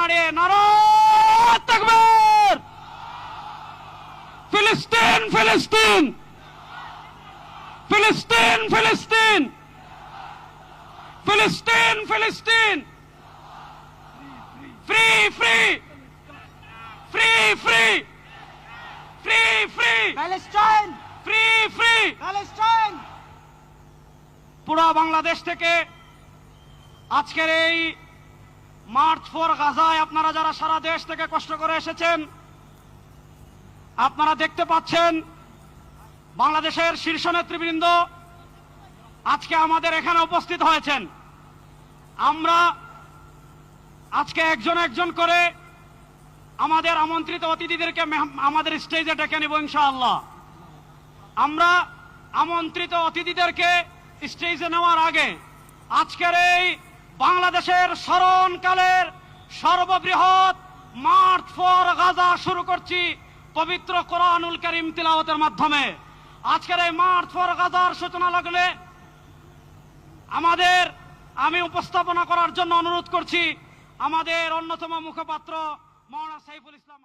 নাড়িয়ে নারায়ণ ফিলিস্তিন ফিলিস্তিন! ফিলিস্তিন ফিলিস্তিন! ফিলিস্তিন ফিলিস্তিন! Free free! Free free! Free free! Palestine free free! Palestine পুরো বাংলাদেশ থেকে আজকের এই মার্চ ফর গাজায় আপনারা যারা সারা দেশ থেকে কষ্ট করে এসেছেন, আপনারা দেখতে পাচ্ছেন বাংলাদেশের শীর্ষ নেতৃবৃন্দ আজকে আমাদের এখানে উপস্থিত হয়েছেন। আমরা আজকে একজন একজন করে আমাদের আমন্ত্রিত অতিথিদেরকে আমাদের স্টেজে ডেকে নেব ইনশাআল্লাহ। আমরা আমন্ত্রিত অতিথিদেরকে স্টেজে নেওয়ার আগে আজকের এই বাংলাদেশের স্মরণকালের সর্ববৃহৎ মার্চ ফর গাজা শুরু করছি পবিত্র কোরআনুল করিম তিলাওয়াতের মাধ্যমে আজকের এই মার্চ ফর গাজার সূচনা লাগলে আমাদের আমি উপস্থাপনা করার জন্য অনুরোধ করছি আমাদের অন্যতম মুখপাত্র মৌলানা সাইফুল ইসলাম।